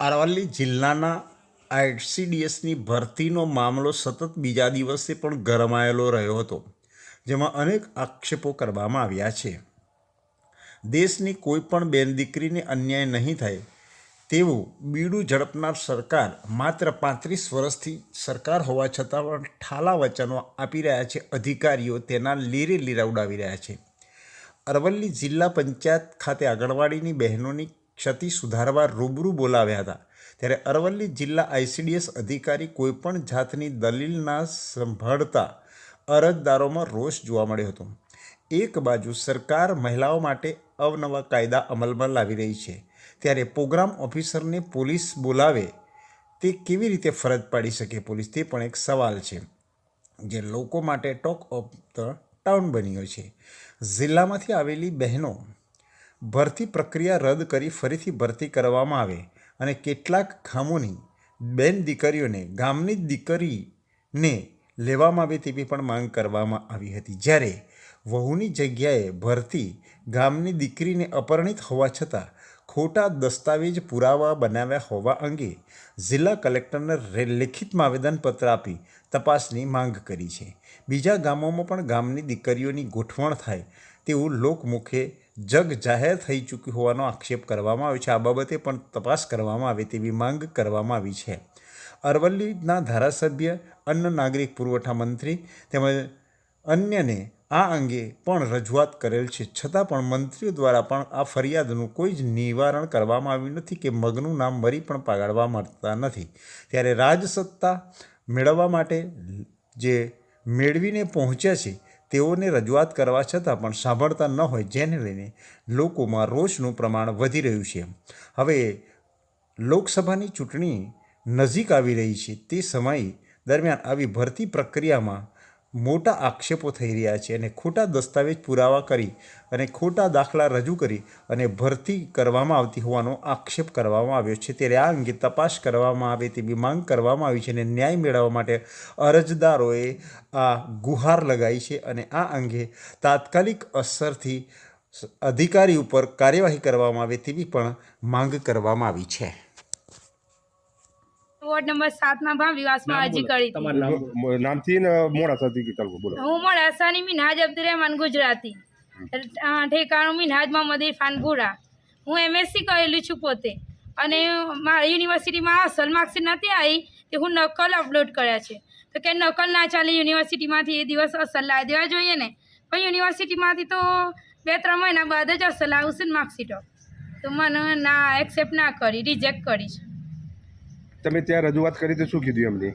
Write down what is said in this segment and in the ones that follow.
અરવલ્લી જિલ્લાના આઈસીડીએસની ભરતીનો મામલો સતત બીજા દિવસે પણ ગરમાયેલો રહ્યો હતો, જેમાં અનેક આક્ષેપો કરવામાં આવ્યા છે. દેશની કોઈ પણ બેન દીકરીને અન્યાય નહીં થાય તેવું બીડું ઝડપનાર સરકાર માત્ર પાંત્રીસ વર્ષથી સરકાર હોવા છતાં પણ ઠાલા વચનો આપી રહ્યા છે, અધિકારીઓ તેના લીરે લીરા ઉડાવી રહ્યા છે. અરવલ્લી જિલ્લા પંચાયત ખાતે આંગણવાડીની બહેનોની ક્ષતિ સુધારવા રૂબરૂ બોલાવ્યા હતા. ત્યારે અરવલ્લી જિલ્લા આઈસીડીએસ અધિકારી કોઈપણ જાતની દલીલના સંભાળતા અરજદારોમાં રોષ જોવા મળ્યો હતો. એક બાજુ સરકાર મહિલાઓ માટે અવનવા કાયદા અમલમાં લાવી રહી છે. ત્યારે પ્રોગ્રામ ઓફિસરને પોલીસ બોલાવે તે કેવી રીતે ફરજ પાડી શકે પોલીસ? તે પણ એક સવાલ છે, જે લોકો માટે ટોક ઓફ ધ ટાઉન બન્યો છે. જિલ્લામાંથી આવેલી બહેનો ભરતી પ્રક્રિયા રદ કરી ફરીથી ભરતી કરવામાં આવે અને કેટલાક ગામોની બેન દીકરીઓને, ગામની દીકરીને લેવામાં આવે તેવી પણ માંગ કરવામાં આવી હતી. જ્યારે વહુની જગ્યાએ ભરતી ગામની દીકરીને અપરણિત હોવા છતાં ખોટા દસ્તાવેજ પુરાવા બનાવ્યા હોવા અંગે જિલ્લા કલેક્ટરને લેખિતમાં આવેદનપત્ર આપી તપાસની માંગ કરી છે. બીજા ગામોમાં પણ ગામની દીકરીઓની ગોઠવણ થાય તેવું લોકમુખે જગ જાહેર થઈ ચૂક્યું હોવાનો આક્ષેપ કરવામાં આવ્યો છે. આ બાબતે પણ તપાસ કરવામાં આવે તેવી માંગ કરવામાં આવી છે. અરવલ્લીના ધારાસભ્ય અન્ન નાગરિક પુરવઠા મંત્રી તેમજ અન્યને આ અંગે પણ રજૂઆત કરેલ છે. છતાં પણ મંત્રીઓ દ્વારા પણ આ ફરિયાદનું કોઈ જ નિવારણ કરવામાં આવ્યું નથી કે મગનું નામ મરી પણ પાગાડવા મળતા નથી. ત્યારે રાજસત્તા મેળવવા માટે જે મેળવીને પહોંચ્યા છે, તેઓને રજૂઆત કરવા છતાં પણ સાંભળતા ન હોય જેને લઈને લોકોમાં રોષનું પ્રમાણ વધી રહ્યું છે. હવે લોકસભાની ચૂંટણી નજીક આવી રહી છે. તે સમય દરમિયાન આવી ભરતી પ્રક્રિયામાં મોટા આક્ષેપો થઈ રહ્યા છે અને ખોટા દસ્તાવેજ પુરાવા કરી અને ખોટા દાખલા રજૂ કરી અને ભરતી કરવામાં આવતી હોવાનો આક્ષેપ કરવામાં આવ્યો છે. ત્યારે આ અંગે તપાસ કરવામાં આવે તેવી માંગ કરવામાં આવી છે અને ન્યાય મેળવવા માટે અરજદારોએ આ ગુહાર લગાવી છે અને આ અંગે તાત્કાલિક અસરથી અધિકારી ઉપર કાર્યવાહી કરવામાં આવે તેવી પણ માંગ કરવામાં આવી છે. વોર્ડ નંબર સાતમાં ભાવિવાસમાં અરજી કરી હતી. નામથી મોડાસાથી ચાલો બોલો. હું મોડાસાની મિનહાજ અબ્દુરહેમાન ગુજરાતી. ઠેકાણું મિનહાજ મોહમ્મદ ઇરફાન ગુરા હું એમએસસી કરેલી છું પોતે. અને મારી યુનિવર્સિટીમાં અસલ માર્કશીટ નથી આવી તે હું નકલ અપલોડ કર્યા છે. તો કે નકલ ના ચાલે યુનિવર્સિટીમાંથી એ દિવસ અસલ લાવી દેવા જોઈએ ને. પણ યુનિવર્સિટીમાંથી તો બે ત્રણ મહિના બાદ જ અસલ આવશે ને માર્કશીટો. તો મને ના એક્સેપ્ટ ના કરી રિજેક્ટ કરી છે. તમે ત્યાં રજૂઆત કરી તો શું કીધું એમને?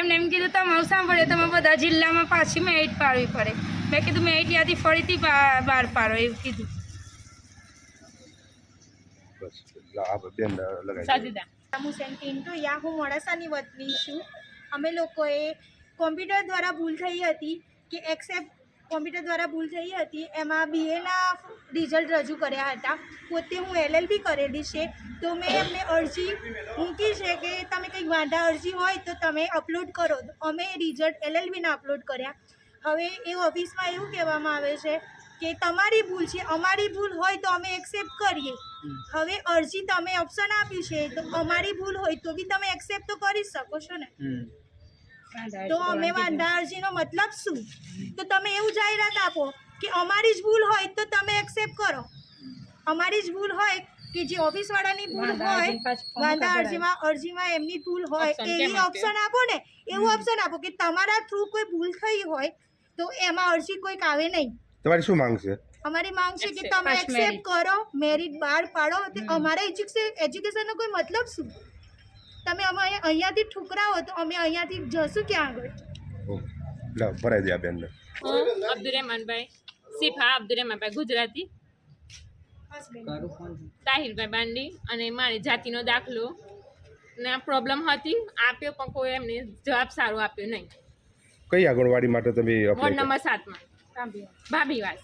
એમને એમ કીધું તમારું સાંભળે તમે બધા જિલ્લામાં પાછી મેરિટ પાડવી પડે. મેં કીધું મેરિટ યાદી ફરીથી બહાર પાડો એવું કીધું. સાજીદા હુસેન પિન્ટુ યા હું મોડાસાની વતની છું. અમે લોકોએ કોમ્પ્યુટર દ્વારા ભૂલ થઈ હતી કે એક્સેપ્ટ કોમ્પ્યુટર દ્વારા ભૂલ થઈ હતી, એમાં બીએના રિઝલ્ટ રજૂ કર્યા હતા. પોતે હું એલએલબી કરેલી છે, તો મેં એમને અરજી મૂકી છે કે તમે કંઈક વાંધા અરજી હોય તો તમે અપલોડ કરો. અમે રિઝલ્ટ એલએલબીના અપલોડ કર્યા. હવે એ ઓફિસમાં એવું કહેવામાં આવે છે કે તમારી ભૂલ છે, અમારી ભૂલ હોય તો અમે એક્સેપ્ટ કરીએ. હવે અરજી તમે ઓપ્શન આપ્યું છે, તો અમારી ભૂલ હોય તો બી તમે એક્સેપ્ટ તો કરી શકો છો ને? તો અમે વાંધા અરજીનો મતલબ શું? તો તમે એવું જાહેરાત આપો કે અમારી જ ભૂલ હોય તો તમે એક્સેપ્ટ કરો. અમારી જ ભૂલ હોય કે જે ઓફિસવાળાની ભૂલ હોય વાંધા અરજીમાં અરજીમાં એમની ભૂલ હોય એવી ઓપ્શન આપો ને એવું ઓપ્શન આપો કે તમારા થ્રુ કોઈ ભૂલ થઈ હોય તો એમાં અરજી કોઈક આવે નહીં. તમારી શું માંગ છે? અમારી માંગ છે કે તમે એક્સેપ્ટ કરો મેરિટ બહાર પાડો. તે અમારા એજ્યુકેશનનો કોઈ મતલબ શું? તમે અમે અહીંયાથી ઠુકરાવો તો અમે અહીંયાથી જશું ક્યાં આગળ. લા ભરાઈ દે આ બેનને. હું. અબ્દુરહેમાનભાઈ. સિફા અબ્દુરહેમાનભાઈ ગુજરાતી. તાહિરભાઈ બાંડી અને મારી જાતિનો દાખલો. ને પ્રોબ્લેમ હતી આપ્યો પણ કોઈ એમને જવાબ સારો આપ્યો નહીં. કઈ આંગણવાડી માટે તમે વોર્ડ નંબર સાતમાં. ભાભીવાસ.